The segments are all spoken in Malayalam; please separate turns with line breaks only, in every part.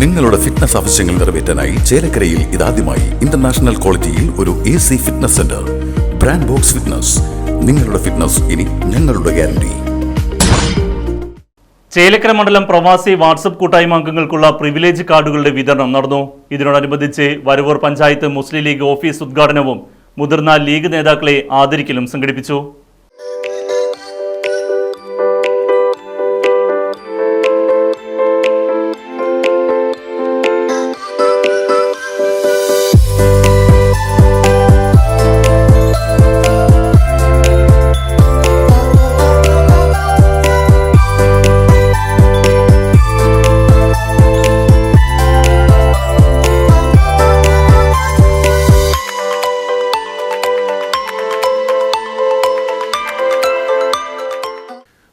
നിങ്ങളുടെ ഫിറ്റ്നസ് ആവശ്യങ്ങൾ നിറവേറ്റാനായി ചേലക്കരയിൽ ഇതാദ്യമായി ഇന്റർനാഷണൽ ക്വാളിറ്റിയിൽ ഒരു A C fitness centre brand box fitness നിങ്ങളുടെ ഫിറ്റ്നസ് ഇനി ഞങ്ങളുടെ ഗ്യാരണ്ടി
ചേലക്കര മണ്ഡലം പ്രവാസി വാട്സപ്പ് കൂട്ടായ്മ അംഗങ്ങൾക്കുള്ള പ്രിവിലേജ് കാർഡുകളുടെ വിതരണം നടന്നു. ഇതിനോടനുബന്ധിച്ച് വരവൂർ പഞ്ചായത്ത് മുസ്ലിം ലീഗ് ഓഫീസ് ഉദ്ഘാടനവും മുതിർന്ന ലീഗ് നേതാക്കളെ ആദരിക്കലും സംഘടിപ്പിച്ചു.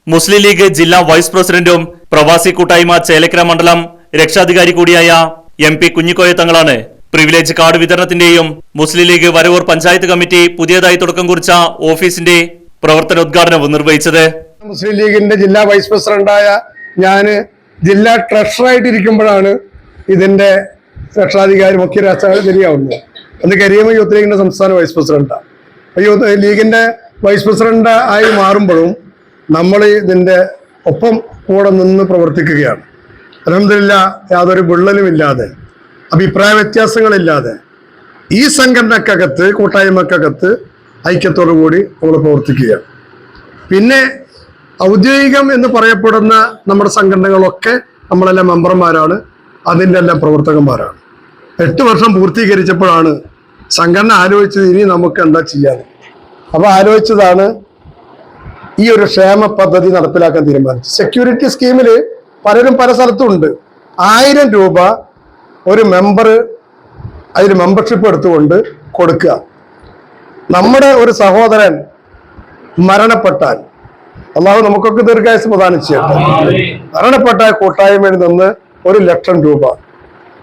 മുസ്ലിം ലീഗ് ജില്ലാ വൈസ് പ്രസിഡന്റും പ്രവാസി കൂട്ടായ്മ ചേലക്കര മണ്ഡലം രക്ഷാധികാരി കൂടിയായ എം പി കുഞ്ഞിക്കോയ തങ്ങളാണ് privilege card വിതരണത്തിന്റെയും Muslim League Varavoor panchayat committee പുതിയതായി തുടക്കം കുറിച്ച ഓഫീസിന്റെ പ്രവർത്തനോദ്ഘാടനവും നിർവഹിച്ചത്.
മുസ്ലിം ലീഗിന്റെ ജില്ലാ വൈസ് പ്രസിഡന്റായ ഞാൻ ജില്ലാ ട്രഷറായിട്ട് ഇരിക്കുമ്പോഴാണ് ഇതിന്റെ രക്ഷാധികാരി മുഖ്യ രക്ഷാധികാരിയാവുന്നത്. അന്ന് കരിയമ യൂത്ത് ലീഗിന്റെ സംസ്ഥാന വൈസ് പ്രസിഡന്റാണ്. ലീഗിന്റെ വൈസ് പ്രസിഡന്റ് ആയി മാറുമ്പോഴും നമ്മൾ ഇതിന്റെ ഒപ്പം കൂടെ നിന്ന് പ്രവർത്തിക്കുകയാണ്. അലഹമില്ല യാതൊരു വിള്ളലുമില്ലാതെ അഭിപ്രായ വ്യത്യാസങ്ങളില്ലാതെ ഈ സംഘടനക്കകത്ത് കൂട്ടായ്മക്കകത്ത് ഐക്യത്തോടു കൂടി നമ്മൾ പ്രവർത്തിക്കുകയാണ്. പിന്നെ ഔദ്യോഗികം എന്ന് പറയപ്പെടുന്ന നമ്മുടെ സംഘടനകളൊക്കെ നമ്മളെല്ലാം മെമ്പർമാരാണ് അതിന്റെ എല്ലാം പ്രവർത്തകന്മാരാണ്. എട്ട് വർഷം പൂർത്തീകരിച്ചപ്പോഴാണ് സംഘടന ആലോചിച്ചത് ഇനി നമുക്ക് എന്താ ചെയ്യാൻ അപ്പോൾ ആലോചിച്ചതാണ് ഈ ഒരു ക്ഷേമ പദ്ധതി നടപ്പിലാക്കാൻ തീരുമാനിച്ചു. സെക്യൂരിറ്റി സ്കീമിൽ പലരും പല സ്ഥലത്തും ഉണ്ട്. ആയിരം രൂപ ഒരു മെമ്പർ അതിൽ മെമ്പർഷിപ്പ് എടുത്തുകൊണ്ട് കൊടുക്കുക. നമ്മുടെ ഒരു സഹോദരൻ മരണപ്പെട്ടാൽ അള്ളാഹു നമുക്കൊക്കെ ദീർഘായുസ് പ്രദാനം ചെയ്യട്ടെ മരണപ്പെട്ട കൂട്ടായ്മയിൽ നിന്ന് ഒരു ലക്ഷം രൂപ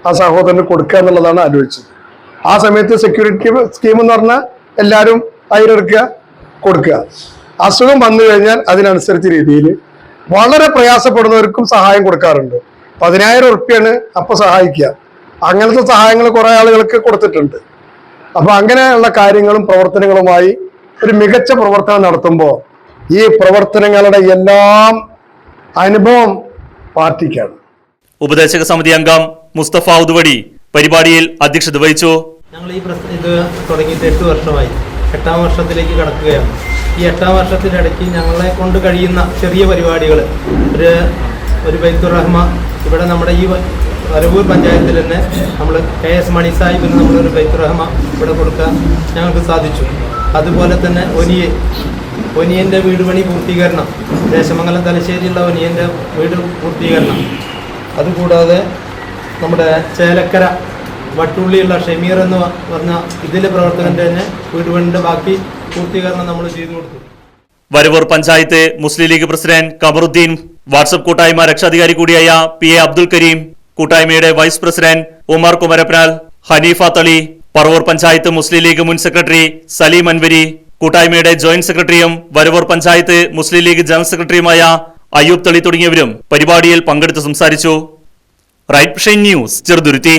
ആ സഹോദരന് കൊടുക്കുക എന്നുള്ളതാണ് ആലോചിച്ചത്. ആ സമയത്ത് സെക്യൂരിറ്റി സ്കീം എന്ന് പറഞ്ഞാൽ എല്ലാവരും അതിലെടുക്കുക കൊടുക്കുക. അസുഖം വന്നു കഴിഞ്ഞാൽ അതിനനുസരിച്ച രീതിയിൽ വളരെ പ്രയാസപ്പെടുന്നവർക്കും സഹായം കൊടുക്കാറുണ്ട്. പതിനായിരം ഉറുപ്പ്യാണ് അപ്പൊ സഹായിക്കുക. അങ്ങനത്തെ സഹായങ്ങൾ കുറെ ആളുകൾക്ക് കൊടുത്തിട്ടുണ്ട്. അപ്പൊ അങ്ങനെയുള്ള കാര്യങ്ങളും പ്രവർത്തനങ്ങളുമായി ഒരു മികച്ച പ്രവർത്തനം നടത്തുമ്പോൾ ഈ പ്രവർത്തനങ്ങളുടെ എല്ലാം അനുഭവം പാർട്ടിക്കാണ്.
ഉപദേശക സമിതി അംഗം മുസ്തഫ ഉദുവടി പരിപാടിയിൽ അധ്യക്ഷത വഹിച്ചു.
ഞങ്ങൾ ഈ പ്രശ്നം ഇത് തുടങ്ങിയിട്ട് എട്ട് വർഷമായി. എട്ടാം വർഷത്തിലേക്ക് കടക്കുകയാണ്. ഈ എട്ടാം വർഷത്തിനിടയ്ക്ക് ഞങ്ങളെ കൊണ്ട് കഴിയുന്ന ചെറിയ പരിപാടികൾ ഒരു ഒരു ബൈത്തുർ റഹ്മ ഇവിടെ നമ്മുടെ ഈ വരവൂർ പഞ്ചായത്തിൽ തന്നെ നമ്മൾ കെ എസ് മണി സാഹിബിന് നമ്മളൊരു ബൈത്തുർ റഹ്മ ഇവിടെ കൊടുക്കാൻ ഞങ്ങൾക്ക് സാധിച്ചു. അതുപോലെ തന്നെ ഒനിയെ ഒനിയന്റെ വീട് പണി പൂർത്തീകരണം ദേശമംഗലം തലശ്ശേരിയുള്ള ഒനിയന്റെ വീട് പൂർത്തീകരണം. അതുകൂടാതെ നമ്മുടെ ചേലക്കര വട്ടുള്ളിയുള്ള ഷമീർ എന്ന് പറഞ്ഞ ഇതിലെ പ്രവർത്തകന്റെ തന്നെ വീട് പണിന്റെ ബാക്കി പൂർത്തീകരണം നമ്മൾ ചെയ്തു കൊടുത്തു.
വരവൂർ പഞ്ചായത്ത് മുസ്ലിം ലീഗ് പ്രസിഡന്റ് കമറുദ്ദീൻ വാട്സപ്പ് കൂട്ടായ്മ രക്ഷാധികാരി കൂടിയായ പി എ അബ്ദുൽ കരീം കൂട്ടായ്മയുടെ വൈസ് പ്രസിഡന്റ് ഉമർ കുമരപ്നാൽ ഹനീഫ തളി പറവൂർ പഞ്ചായത്ത് മുസ്ലിം ലീഗ് മുൻ സെക്രട്ടറി സലീം അൻവരി കൂട്ടായ്മയുടെ ജോയിന്റ് സെക്രട്ടറിയും വരവൂർ പഞ്ചായത്ത് മുസ്ലിം ലീഗ് ജനറൽ സെക്രട്ടറിയുമായ അയ്യൂബ് തളി തുടങ്ങിയവരും പരിപാടിയിൽ പങ്കെടുത്ത് സംസാരിച്ചു. Right news Cheruthuruthy.